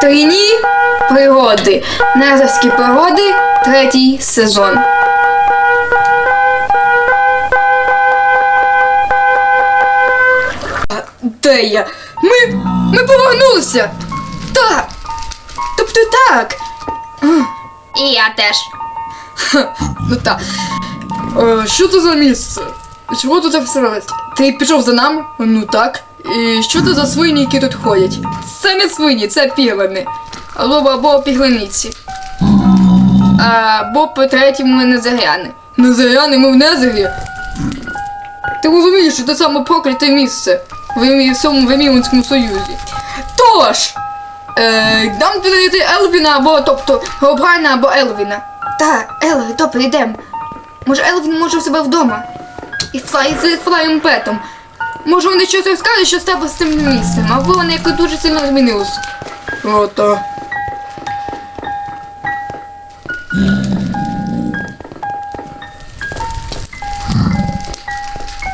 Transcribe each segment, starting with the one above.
Трійні пригоди. Назарські пригоди, третій сезон. Де я? Ми. Ми повернулися! Так! Тобто так! І я теж. Ну так. Е, що це за місце? Чого тут все? Ти пішов за нами? Ну так. І що це за свині, які тут ходять? Це не свині, це піглини. Або, або піглиниці. Або по-третьому незаряни. Незаряни, ми в незері. Ти розумієш, що це саме прокляте місце в всьому Вемілинському Союзі. Тож! Е, нам підійти Елвіна або, тобто, Гобрайна або Елвіна. Та, Елві, добре, йдемо. Може, Елвін може в себе вдома. І флай з флаєм петом. Може вони щось розкажуть, що сталося з тим місцем, або вони якось дуже сильно змінилось. Ото.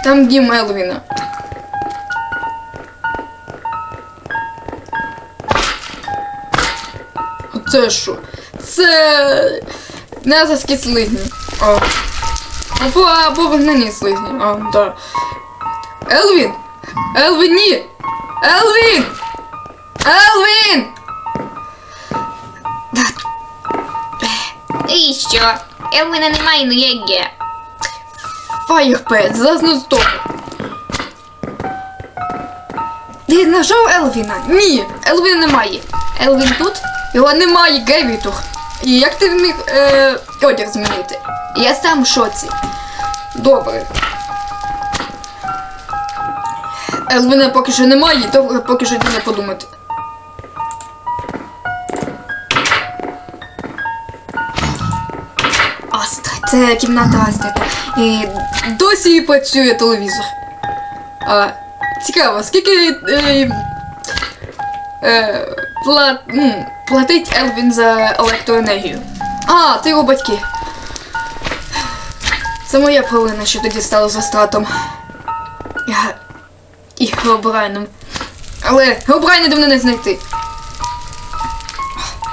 Там дім Елвіна. Це що? Це Незаські слизні. Або, або вогняні слизні. А, да. Елвін! Елвін, ні! Елвін! Елвін! І що? Елвіна немає, ну як є. Фаєрпет, зазну стоп. Ти знайшов Елвіна? Ні, Елвіна немає. Елвін тут? Його немає, Гевітух. І як ти міг е, одяг змінити? Я сам в шоці. Добре. Елвіна поки що немає, то поки що не подумати. Астра, це кімната Астра. І досі працює телевізор. А, цікаво, скільки е, е, пла, м, платить Елвін за електроенергію? А, ти його батьки. Це моя провина, що тоді стало за стратом. Я. І Геобрайном. Але Геобрайна давно не знайти.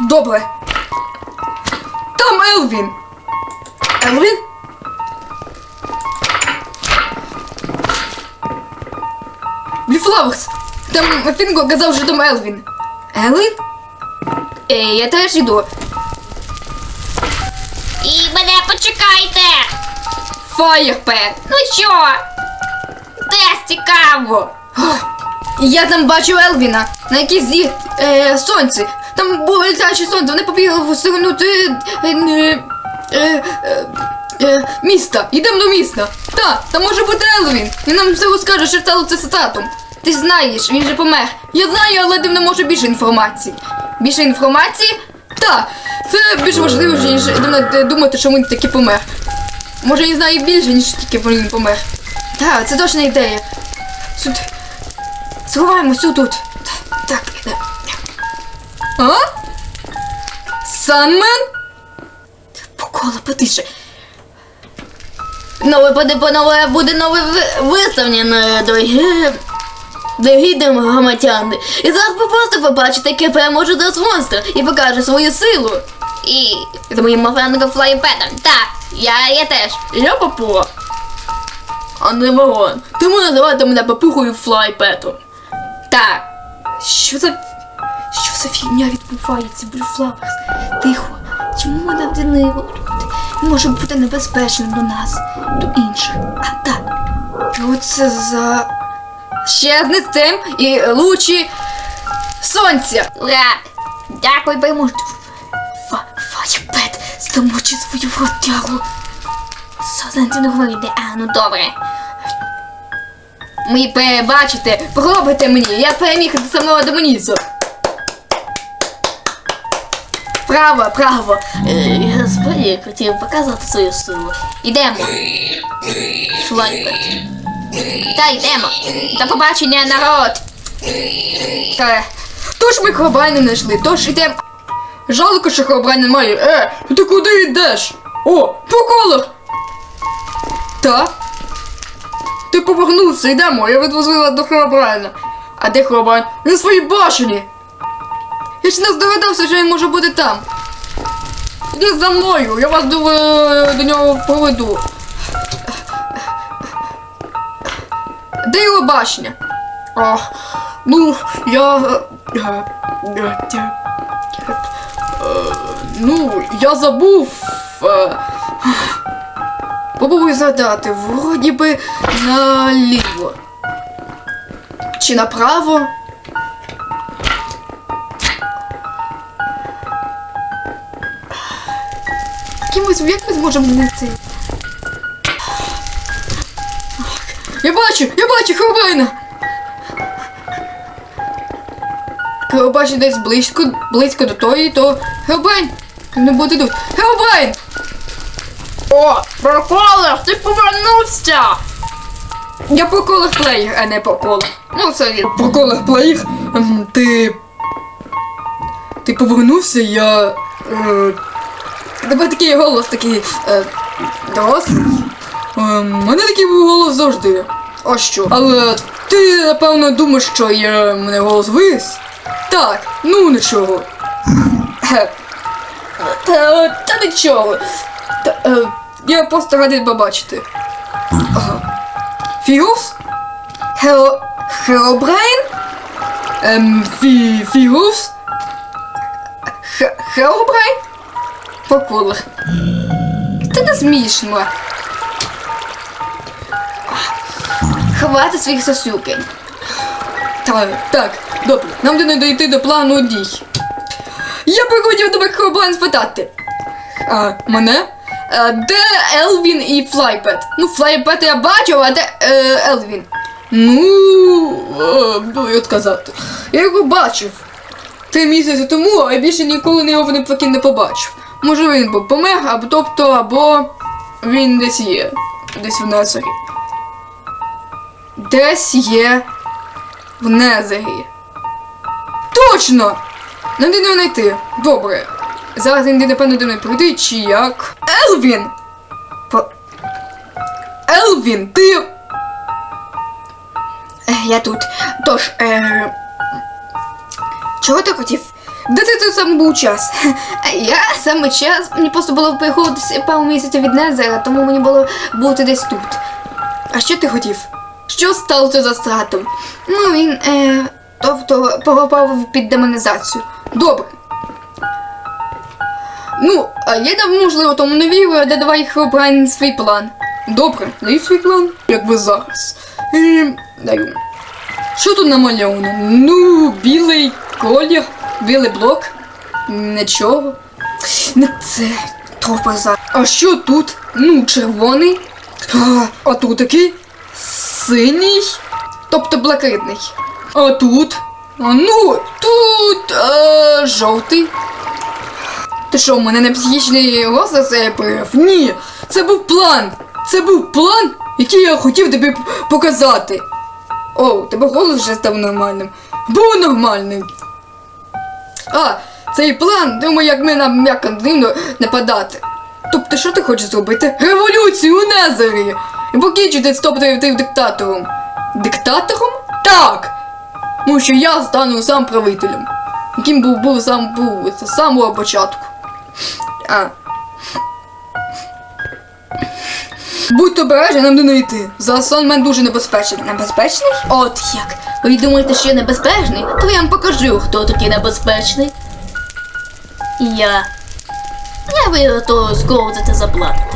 Добре. Там Елвін! Елвін? Бліфлаверс! Там Фінго казав, що там Елвін. Елвін? Е, я теж йду. І мене почекайте! Фаєрпет! Ну що? Теж цікаво. Я там бачу Елвіна на якійсь зі е, сонці. Там було літаюче сонце, вони побігли сторону е, е, е, е, міста. Йдемо до міста. Так, там може бути Елвін. Він нам все розкаже, що сталося з татом. Ти знаєш, він же помер. Я знаю, але ти не може більше інформації. Більше інформації? Так, це більш важливо, ніж думати- що він таки помер. Може, він знає більше, ніж тільки він помер. Так, це точна ідея. Сюди. Сховаємося тут. Так, іде. А? Санмен? Покола потише. Нове буде нове буде нове ви- виставлення, дорогі. Дорогі громадяни. І зараз ви просто побачите, яке переможе до монстра і покаже свою силу. І з моїм мафенком флайпетом. Так, я, я теж. Я папуга. А не ворон. Тому називати мене папугою флайпетом. Так. Що за. Що за фігня відбувається, Блюфлаверс? Тихо. Чому вона не люди? Може бути небезпечним до нас, до інших. А так. Що це за. Щезни з цим і лучі сонця. Ура! Дякую, переможцю. Фа, Фаєпет, замочи свою Созанці не говорите. А, ну добре. Ми перебачите, пробуйте мені, я переміг до самого демонізу. Право, право. Е, Я хотів показати свою силу. Ідемо. Флайпет. Та йдемо. До побачення, народ. Е, Тож ми хробай не знайшли, тож ідемо. Жалко, що хробай немає. Е, ти куди йдеш? О, по колах! Та? Ти повернувся, йдемо, я відвозила до Хробрайна. А де Хробрайн? Він в своїй башені. Я ж не здогадався, що він може бути там. Іди за мною, я вас до, до нього поведу. Де його башня? Ах, ну, я. е, е, е, е, е, Ну, я забув. Попробуй згадати, вроді би наліво. Чи направо? Якимось як ми зможемо знайти? Я бачу, я бачу Хробайна! Коли бачу десь близько, близько до тої, то Хробайн не буде тут. Хробайн! О, проколер, ти повернувся! Я по колах плеєр, а не по колах. Ну, це колах плеєр. Ем, Ти. Ти повернувся, я. Е... Тебе такий голос такий. Е... Дорослий. Е, У мене такий був голос завжди. А що? Але ти, напевно, думаєш, що я мене голос вис? Так, ну нічого. Та, та нічого. Та, е, я просто радий побачити. Фігус? Хео... Хеобрайн? Ем, фі... Фігус? Хе... Хеобрайн? По. Це не смішно. Хвати своїх сосюкень. Так, так, добре, нам не дойти до плану дій. Я би хотів тебе Хеобрайн спитати. А, мене? Е, де Елвін і Флайпет? Ну, Флайпет я бачив, а де е, Елвін? Ну, е, ну, як сказати. Я його бачив. Три місяці тому, а я більше ніколи не його не поки не побачив. Може він був помер, або тобто, або він десь є. Десь в Незері. Десь є в Незері. Точно! Нам його знайти. Добре. Зараз він напевно до мене прийде, чи як? Елвін! Елвін, ти. Я тут. Тож, е... Чого ти хотів? Де ти тут саме був час? Я саме час. Мені просто було приходитися пару місяців від Незера, тому мені було бути десь тут. А що ти хотів? Що сталося за стратом? Ну, він, е... Тобто попав під демонізацію. Добре. Ну, а я дав, можливо, тому не вірю, де давай Хеобрайн свій план. Добре, дай свій план, як би зараз. Ем, даю. Що тут намальовано? Ну, білий колір, білий блок. Нічого. Не це. Трохи за. А що тут? Ну, червоний. А, а тут такий синій. Тобто блакитний. А тут? А ну, тут е, жовтий. Ти що, в мене не психічний розлад прояв? Ні, це був план. Це був план, який я хотів тобі показати. О, у тебе голос вже став нормальним. Був нормальний. А, цей план, думаю, як ми нам як дивно нападати. Тобто, що ти хочеш зробити? Революцію у Незері! І покінчити з тим диктатором. Диктатором? Так! Ну що я стану сам правителем. Яким був був сам був з самого початку. А. Будь обережний, нам не йти. Засон дуже небезпечний. Небезпечний? От як. Ви думаєте, що я небезпечний? То я вам покажу, хто такий небезпечний. Я. Я ви то скоро за заплатите.